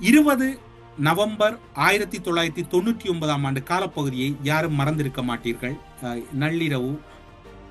இருபது நவம்பர் ஆயிரத்தி தொள்ளாயிரத்தி தொண்ணூற்றி ஒன்பதாம் ஆண்டு காலப்பகுதியை யாரும் மறந்திருக்க மாட்டீர்கள். அஹ், நள்ளிரவு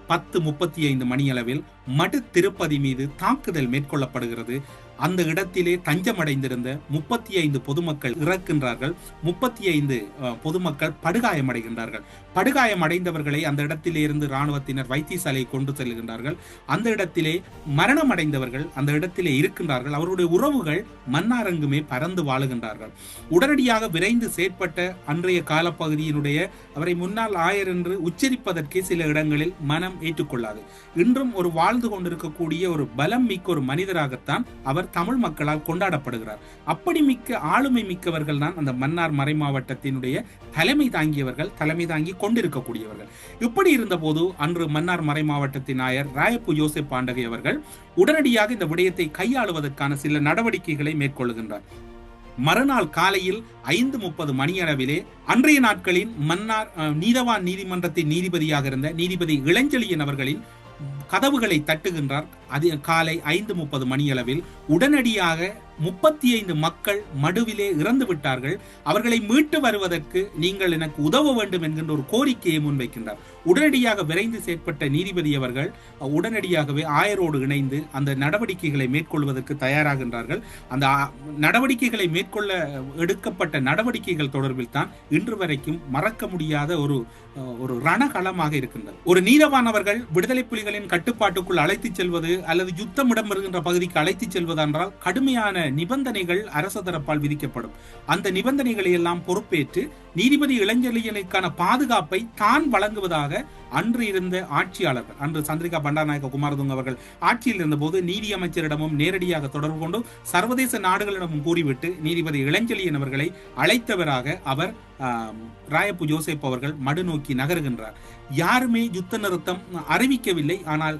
பத்து முப்பத்தி ஐந்து மணியளவில் மடு திருப்பதி மீது தாக்குதல் மேற்கொள்ளப்படுகிறது. அந்த இடத்திலே தஞ்சமடைந்திருந்த முப்பத்தி ஐந்து பொதுமக்கள் இறக்கின்றார்கள். முப்பத்தி ஐந்து பொதுமக்கள் படுகாயமடைகின்றார்கள். படுகாயமடைந்தவர்களை அந்த இடத்திலே இருந்து இராணுவத்தினர் வைத்தியசாலையை கொண்டு செல்கின்றார்கள். அந்த இடத்திலே மரணம் அடைந்தவர்கள் அந்த இடத்திலே இருக்கின்றார்கள். அவருடைய உறவுகள் மன்னாரங்குமே பறந்து வாழுகின்றார்கள். உடனடியாக விரைந்து செயற்பட்ட அன்றைய காலப்பகுதியினுடைய அவரை முன்னாள் ஆயர் என்று உச்சரிப்பதற்கே சில இடங்களில் மனம் ஏற்றுக்கொள்ளாது. இன்றும் ஒரு வாழ்ந்து கொண்டிருக்கக்கூடிய ஒரு பலம் மிக்க ஒரு மனிதராகத்தான் அவர் தமிழ் மக்களால் கொண்டாடப்படுகிறார். அப்படி மிக்க ஆளுமை மிக்கவர்கள் தான் அந்த மன்னார் மறை மாவட்டத்தினுடைய தலைமை தாங்கியவர்கள் தலைமை தாங்கி கொண்டிருக்கக்கூடியவர்கள். இப்படி இருந்தபோது அன்று மன்னார் மறை மாவட்டத்தின் ஆயர் ராயப்பு யோசிப் பாண்டகை அவர்கள் உடனடியாக இந்த விடயத்தை கையாளுவதற்கான சில நடவடிக்கைகளை மேற்கொள்கின்றார். மறுநாள் காலையில் ஐந்து முப்பது மணியளவிலே அன்றைய நாட்களின் மன்னார் அஹ், நீதவான் நீதிமன்றத்தின் நீதிபதியாக இருந்த நீதிபதி இளஞ்செழியன் அவர்களின் கதவுகளை தட்டுகின்றார். அது காலை ஐந்து முப்பது மணியளவில் உடனடியாக முப்பத்தி ஐந்து மக்கள் மடுவிலே இறந்து விட்டார்கள். அவர்களை மீட்டு வருவதற்கு நீங்கள் எனக்கு உதவ வேண்டும் என்கின்ற ஒரு கோரிக்கையை முன்வைக்கின்றார். உடனடியாக விரைந்து செயற்பட்ட நீதிபதி அவர்கள் உடனடியாகவே ஆயரோடு இணைந்து அந்த நடவடிக்கைகளை மேற்கொள்வதற்கு தயாராகின்றார்கள். அந்த நடவடிக்கைகளை மேற்கொள்ள எடுக்கப்பட்ட நடவடிக்கைகள் தொடர்பில் தான் இன்று வரைக்கும் மறக்க முடியாத ஒரு ஒரு ரணகளமாக இருக்கின்றது. ஒரு நீரவானவர்கள் விடுதலை புலிகளின் கட்டுப்பாட்டுக்குள் அழைத்துச் செல்வது அல்லது யுத்தம் இடம்பெறுகின்ற பகுதிக்கு அழைத்துச் செல்வது என்றால் கடுமையான நிபந்தனைகள் அரச தரப்பால் விதிக்கப்படும். அந்த நிபந்தனைகளை எல்லாம் பொறுப்பேற்று நீதிபதி இளைஞர்களுக்கான பாதுகாப்பை தான் வழங்குவதாக அன்று இருந்த ஆட்சியாளர்கள் அன்று சந்திரிகா பண்டாநாயக குமாரதுங்க அவர்கள் ஆட்சியில் இருந்தபோது நீதி அமைச்சரிடமும் நேரடியாக தொடர்பு கொண்டு சர்வதேச நாடுகளிடமும் கூறிவிட்டு நீதிபதி இளஞ்செழியன் அவர்களை அழைத்தவராக அவர் ராயப்பு ஜோசப் அவர்கள் மடு நோக்கி நகருகின்றார். யாருமே யுத்த நிறுத்தம் அறிவிக்கவில்லை. ஆனால்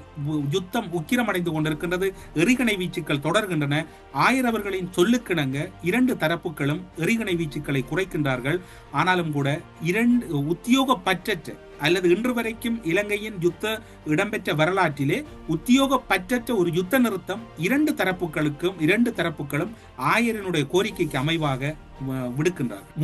யுத்தம் உக்கிரமடைந்து கொண்டிருக்கின்றது. எரிகணை வீச்சுக்கள் தொடர்கின்றன. ஆயிரவர்களின் சொல்லுக்கிணங்க இரண்டு தரப்புகளும் எரிகணை வீச்சுக்களை குறைக்கின்றார்கள். ஆனாலும் கூட இரண்டு உத்தியோகப்பற்றற்ற அல்லது இன்று வரைக்கும் இலங்கையின் யுத்த இடம்பெற்ற வரலாற்றிலே உத்தியோகப்பற்றற்ற ஒரு யுத்த நிறுத்தம் இரண்டு தரப்புகளுக்கும் இரண்டு தரப்புகளும் ஆயரினுடைய கோரிக்கைக்கு அமைவாக அஹ், விடுக்கின்றார்